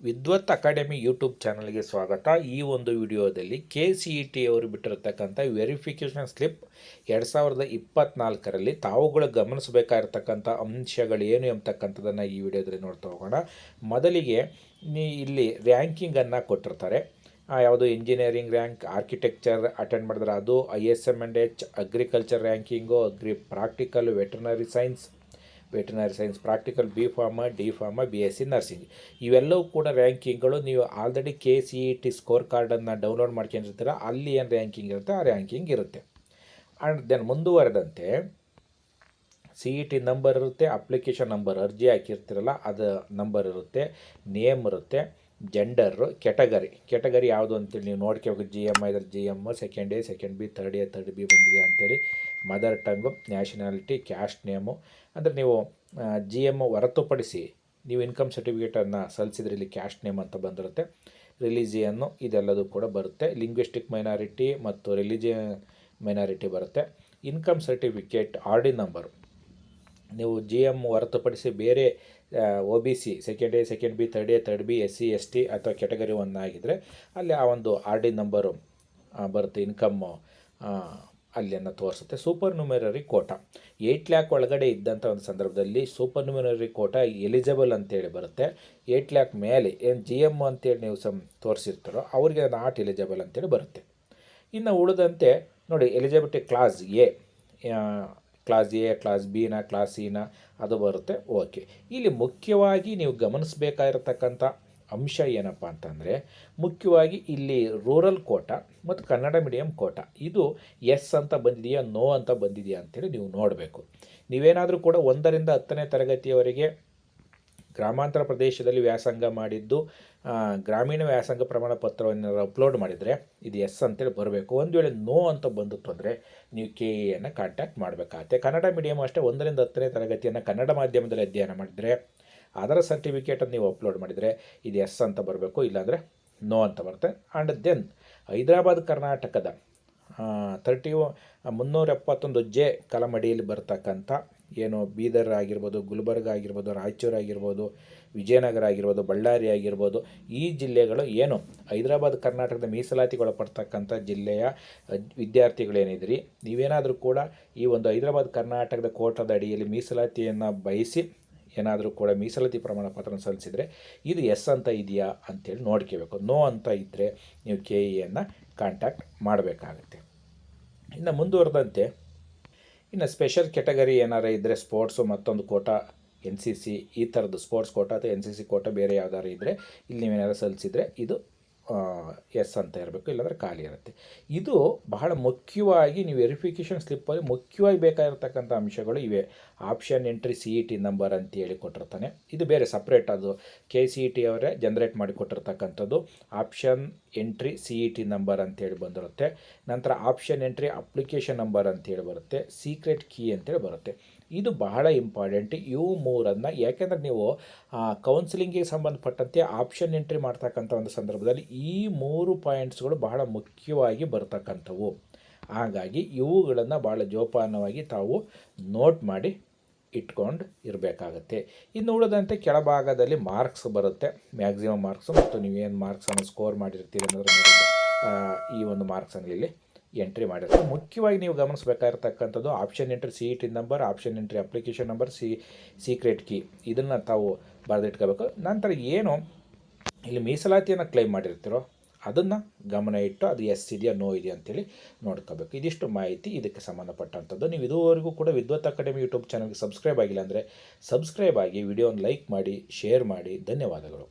ವಿದ್ವತ್ academy YouTube ಚಾನಲ್ಗೆ ಸ್ವಾಗತ. ಈ ಒಂದು ವಿಡಿಯೋದಲ್ಲಿ ಕೆ ಸಿ ಇ ಟಿ ಅವರು ಬಿಟ್ಟಿರತಕ್ಕಂಥ ವೆರಿಫಿಕೇಷನ್ ಸ್ಲಿಪ್ ಎರಡು ಸಾವಿರದ ಇಪ್ಪತ್ತ್ನಾಲ್ಕರಲ್ಲಿ ತಾವುಗಳು ಗಮನಿಸಬೇಕಾಗಿರ್ತಕ್ಕಂಥ ಅಂಶಗಳು ಏನು ಎಂಬತಕ್ಕಂಥದ್ದನ್ನು ಈ ವಿಡಿಯೋದಲ್ಲಿ ನೋಡ್ತಾ ಹೋಗೋಣ. ಮೊದಲಿಗೆ ಇಲ್ಲಿ ರ್ಯಾಂಕಿಂಗನ್ನು ಕೊಟ್ಟಿರ್ತಾರೆ. ಯಾವುದು ಇಂಜಿನಿಯರಿಂಗ್ ರ್ಯಾಂಕ್ ಆರ್ಕಿಟೆಕ್ಚರ್ ಅಟೆಂಡ್ ಮಾಡಿದ್ರೆ ಅದು I S M and H agriculture ranking agri practical veterinary science veterinary science, practical, B pharma, D pharma, B S C, nursing. ಇವೆಲ್ಲವೂ ಕೂಡ ರ್ಯಾಂಕಿಂಗ್ಗಳು ನೀವು already K C E T score ಕಾರ್ಡನ್ನು download ಮಾಡ್ಕೊಂಡಿರ್ತೀರ, ಅಲ್ಲಿ ಏನು ರ್ಯಾಂಕಿಂಗ್ ಇರುತ್ತೆ ಆ ರ್ಯಾಂಕಿಂಗ್ ಇರುತ್ತೆ. ಆ್ಯಂಡ್ ದೆನ್ ಮುಂದುವರೆದಂತೆ, ಸಿ ಇ ಟಿ ನಂಬರ್ ಇರುತ್ತೆ, ಅಪ್ಲಿಕೇಶನ್ ನಂಬರ್ ಅರ್ಜಿ ಹಾಕಿರ್ತೀರಲ್ಲ, ಅದು ನಂಬರ್ ಇರುತ್ತೆ, ನೇಮ್ ಇರುತ್ತೆ ಜೆಂಡರು ಕೆಟಗರಿ ಕೆಟಗರಿ ಯಾವುದು ಅಂತೇಳಿ ನೀವು ನೋಡ್ಕೋಬೇಕು. G M ಐದ್ರ G M second A second B third A third B ಬಂದಿದೆ ಅಂತೇಳಿ mother tongue nationality caste name ಅಂದರೆ ನೀವು ಜಿ ಎಂ ಹೊರತುಪಡಿಸಿ ನೀವು ಇನ್ಕಮ್ ಸರ್ಟಿಫಿಕೇಟನ್ನು ಸಲ್ಲಿಸಿದ್ರೆ ಇಲ್ಲಿ ಕ್ಯಾಸ್ಟ್ ನೇಮ್ ಅಂತ ಬಂದಿರುತ್ತೆ. ರಿಲಿಜಿಯನ್ನು ಇದೆಲ್ಲದೂ ಕೂಡ ಬರುತ್ತೆ. ಲಿಂಗ್ವಿಸ್ಟಿಕ್ ಮೈನಾರಿಟಿ ಮತ್ತು ರಿಲಿಜಿಯ ಮೈನಾರಿಟಿ ಬರುತ್ತೆ. Income certificate R D number ನೀವು ಜಿ ಎಂ ಹೊರತುಪಡಿಸಿ ಬೇರೆ O B C second A second B third A third B S C S T ಅಥವಾ ಕೆಟಗರಿ ಒನ್ ಆಗಿದ್ದರೆ ಅಲ್ಲಿ ಆ ಒಂದು ಆರ್ ಡಿ ನಂಬರು ಬರುತ್ತೆ ಇನ್ಕಮ್ಮು ಅಲ್ಲಿಯನ್ನು ತೋರಿಸುತ್ತೆ. Supernumerary quota eight lakh ಒಳಗಡೆ ಇದ್ದಂಥ ಒಂದು ಸಂದರ್ಭದಲ್ಲಿ ಸೂಪರ್ ನ್ಯೂಮರರಿ ಕೋಟ ಎಲಿಜಿಬಲ್ ಅಂತೇಳಿ ಬರುತ್ತೆ. ಏಯ್ಟ್ ಲ್ಯಾಕ್ ಮೇಲೆ ಏನು ಜಿ ಎಂ ಅಂತೇಳಿ ನೀವು ಸಮ್ ತೋರಿಸಿರ್ತಾರೋ ಅವ್ರಿಗೆ ನಾಟ್ ಎಲಿಜಿಬಲ್ ಅಂತೇಳಿ ಬರುತ್ತೆ. ಇನ್ನು ಉಳಿದಂತೆ ನೋಡಿ eligibility class A class A class ಬಿನ class ಸಿನ ಅದು ಬರುತ್ತೆ. ಓಕೆ ಇಲ್ಲಿ ಮುಖ್ಯವಾಗಿ ನೀವು ಗಮನಿಸಬೇಕಾಗಿರತಕ್ಕಂಥ ಅಂಶ ಏನಪ್ಪ ಅಂತಂದರೆ, ಮುಖ್ಯವಾಗಿ ಇಲ್ಲಿ ರೂರಲ್ ಕೋಟ ಮತ್ತು ಕನ್ನಡ ಮೀಡಿಯಂ ಕೋಟ ಇದು ಎಸ್ ಅಂತ ಬಂದಿದೆಯಾ ನೋ ಅಂತ ಬಂದಿದೆಯಾ ಅಂತೇಳಿ ನೀವು ನೋಡಬೇಕು. ನೀವೇನಾದರೂ ಕೂಡ ಒಂದರಿಂದ ಹತ್ತನೇ ತರಗತಿಯವರೆಗೆ ಗ್ರಾಮಾಂತರ ಪ್ರದೇಶದಲ್ಲಿ ವ್ಯಾಸಂಗ ಮಾಡಿದ್ದು ಗ್ರಾಮೀಣ ವ್ಯಾಸಂಗ ಪ್ರಮಾಣ ಪತ್ರವನ್ನು ಅಪ್ಲೋಡ್ ಮಾಡಿದರೆ ಇದು ಎಸ್ ಅಂತೇಳಿ ಬರಬೇಕು. ಒಂದು ವೇಳೆ ನೋ ಅಂತ ಬಂದಿತ್ತು ಅಂದರೆ ನೀವು ಕೆ ಎಯನ್ನು ಕಾಂಟ್ಯಾಕ್ಟ್ ಮಾಡಬೇಕಾಗತ್ತೆ. ಕನ್ನಡ ಮೀಡಿಯಮ್ ಅಷ್ಟೇ ಒಂದರಿಂದ ಹತ್ತನೇ ತರಗತಿಯನ್ನು ಕನ್ನಡ ಮಾಧ್ಯಮದಲ್ಲಿ ಅಧ್ಯಯನ ಮಾಡಿದರೆ, ಅದರ ಸರ್ಟಿಫಿಕೇಟನ್ನು ನೀವು ಅಪ್ಲೋಡ್ ಮಾಡಿದರೆ ಇದು ಎಸ್ ಅಂತ ಬರಬೇಕು. ಇಲ್ಲಾಂದರೆ ನೋ ಅಂತ ಬರುತ್ತೆ. ಆ್ಯಂಡ್ ದೆನ್ ಹೈದರಾಬಾದ್, ಕರ್ನಾಟಕದ ತರ್ಟಿ ಮುನ್ನೂರ ಎಪ್ಪತ್ತೊಂದು ಜೆ ಕಲಮಡಿಯಲ್ಲಿ ಬರ್ತಕ್ಕಂಥ ಏನು ಬೀದರ್ ಆಗಿರ್ಬೋದು ಗುಲ್ಬರ್ಗ ಆಗಿರ್ಬೋದು ರಾಯಚೂರು ಆಗಿರ್ಬೋದು ವಿಜಯನಗರ ಆಗಿರ್ಬೋದು ಬಳ್ಳಾರಿ ಆಗಿರ್ಬೋದು ಈ ಜಿಲ್ಲೆಗಳು ಏನು? ಹೈದರಾಬಾದ್ ಕರ್ನಾಟಕದ ಮೀಸಲಾತಿಗೊಳಪಡ್ತಕ್ಕಂಥ ಜಿಲ್ಲೆಯ ಅಹ್, ವಿದ್ಯಾರ್ಥಿಗಳೇನಿದ್ರಿ ನೀವೇನಾದರೂ ಕೂಡ ಈ ಒಂದು ಹೈದರಾಬಾದ್ ಕರ್ನಾಟಕದ ಕೋಟದ ಅಡಿಯಲ್ಲಿ ಮೀಸಲಾತಿಯನ್ನು ಬಯಸಿ ಏನಾದರೂ ಕೂಡ ಮೀಸಲಾತಿ ಪ್ರಮಾಣ ಪತ್ರ ಸಲ್ಲಿಸಿದರೆ ಇದು ಎಸ್ ಅಂತ ಇದೆಯಾ ಅಂತೇಳಿ ನೋಡ್ಕೋಬೇಕು. ನೋ ಅಂತ ಇದ್ದರೆ ನೀವು ಕೆ ಇಯನ್ನು ಕಾಂಟ್ಯಾಕ್ಟ್ ಮಾಡಬೇಕಾಗುತ್ತೆ. ಇನ್ನು ಮುಂದುವರೆದಂತೆ ಇನ್ನು ಸ್ಪೆಷಲ್ ಕೆಟಗರಿ ಏನಾರು ಇದ್ದರೆ ಸ್ಪೋರ್ಟ್ಸು ಮತ್ತೊಂದು ಕೋಟಾ ಎನ್ ಸಿ ಸಿ ಈ ಥರದ್ದು ಸ್ಪೋರ್ಟ್ಸ್ ಕೋಟ ಅಥವಾ ಎನ್ ಸಿ ಸಿ ಕೋಟ ಬೇರೆ ಯಾವ್ದಾದ್ರು ಇದ್ದರೆ ಇಲ್ಲಿ ನೀವೇನಾದ್ರು ಸಲ್ಲಿಸಿದರೆ ಇದು ಎಸ್ ಅಂತ ಇರಬೇಕು, ಇಲ್ಲಾಂದರೆ ಖಾಲಿ ಇರುತ್ತೆ. ಇದು ಬಹಳ ಮುಖ್ಯವಾಗಿ ನೀವು ವೆರಿಫಿಕೇಷನ್ ಸ್ಲಿಪ್ಪಲ್ಲಿ ಮುಖ್ಯವಾಗಿ ಬೇಕಾಗಿರ್ತಕ್ಕಂಥ ಅಂಶಗಳು ಇವೆ. Option entry C E T number ಅಂತ ಹೇಳಿ ಕೊಟ್ಟಿರ್ತಾನೆ. ಇದು ಬೇರೆ ಸಪ್ರೇಟ್ ಅದು. ಕೆ ಸಿ ಇ ಟಿ ಅವರೇ ಜನ್ರೇಟ್ ಮಾಡಿ ಕೊಟ್ಟಿರ್ತಕ್ಕಂಥದ್ದು. Option entry C E T number ಅಂತೇಳಿ ಬಂದಿರುತ್ತೆ. ನಂತರ ಆಪ್ಷನ್ ಎಂಟ್ರಿ ಅಪ್ಲಿಕೇಶನ್ ನಂಬರ್ ಅಂತೇಳಿ ಬರುತ್ತೆ. ಸೀಕ್ರೆಟ್ ಕೀ ಅಂತೇಳಿ ಬರುತ್ತೆ. ಇದು ಬಹಳ ಇಂಪಾರ್ಟೆಂಟ್ ಇವು ಮೂರನ್ನು ಯಾಕೆಂದರೆ ನೀವು ಕೌನ್ಸಿಲಿಂಗಿಗೆ ಸಂಬಂಧಪಟ್ಟಂತೆ ಆಪ್ಷನ್ ಎಂಟ್ರಿ ಮಾಡ್ತಕ್ಕಂಥ ಒಂದು ಸಂದರ್ಭದಲ್ಲಿ ಈ ಮೂರು ಪಾಯಿಂಟ್ಸ್ಗಳು ಬಹಳ ಮುಖ್ಯವಾಗಿ ಬರ್ತಕ್ಕಂಥವು. ಹಾಗಾಗಿ ಇವುಗಳನ್ನು ಭಾಳ ಜೋಪಾನವಾಗಿ ತಾವು ನೋಟ್ ಮಾಡಿ ಇಟ್ಕೊಂಡು ಇರಬೇಕಾಗತ್ತೆ. ಇನ್ನು ಉಳಿದಂತೆ ಕೆಳಭಾಗದಲ್ಲಿ ಮಾರ್ಕ್ಸ್ ಬರುತ್ತೆ. ಮ್ಯಾಕ್ಸಿಮಮ್ ಮಾರ್ಕ್ಸು ಮತ್ತು ನೀವೇನು ಮಾರ್ಕ್ಸನ್ನು ಸ್ಕೋರ್ ಮಾಡಿರ್ತೀರಿ ಅನ್ನೋದ್ರ ಈ ಒಂದು ಮಾರ್ಕ್ಸನ್ನು ಇಲ್ಲಿ ಎಂಟ್ರಿ ಮಾಡಿರ್ತಾರೆ ಮುಖ್ಯವಾಗಿ ನೀವು ಗಮನಿಸಬೇಕಾಗಿರ್ತಕ್ಕಂಥದ್ದು option entry C E T number option entry application number C secret key ಇದನ್ನು ತಾವು ಬರೆದಿಟ್ಕೋಬೇಕು. ನಂತರ ಏನು ಇಲ್ಲಿ ಮೀಸಲಾತಿಯನ್ನು ಕ್ಲೈಮ್ ಮಾಡಿರ್ತೀರೋ ಅದನ್ನು ಗಮನ ಇಟ್ಟು ಅದು ಎಸ್ ಇದೆಯಾ ನೋ ಇದೆಯಾ ಅಂತೇಳಿ ನೋಡ್ಕೋಬೇಕು. ಇದಿಷ್ಟು ಮಾಹಿತಿ ಇದಕ್ಕೆ ಸಂಬಂಧಪಟ್ಟಂಥದ್ದು. ನೀವು ಇದುವರೆಗೂ ಕೂಡ ವಿದ್ವತ್ ಅಕಾಡೆಮಿ ಯೂಟ್ಯೂಬ್ ಚಾನಲ್ಗೆ ಸಬ್ಸ್ಕ್ರೈಬ್ ಆಗಿಲ್ಲ ಅಂದರೆ ಸಬ್ಸ್ಕ್ರೈಬ್ ಆಗಿ ವಿಡಿಯೋನ ಲೈಕ್ ಮಾಡಿ ಶೇರ್ ಮಾಡಿ. ಧನ್ಯವಾದಗಳು.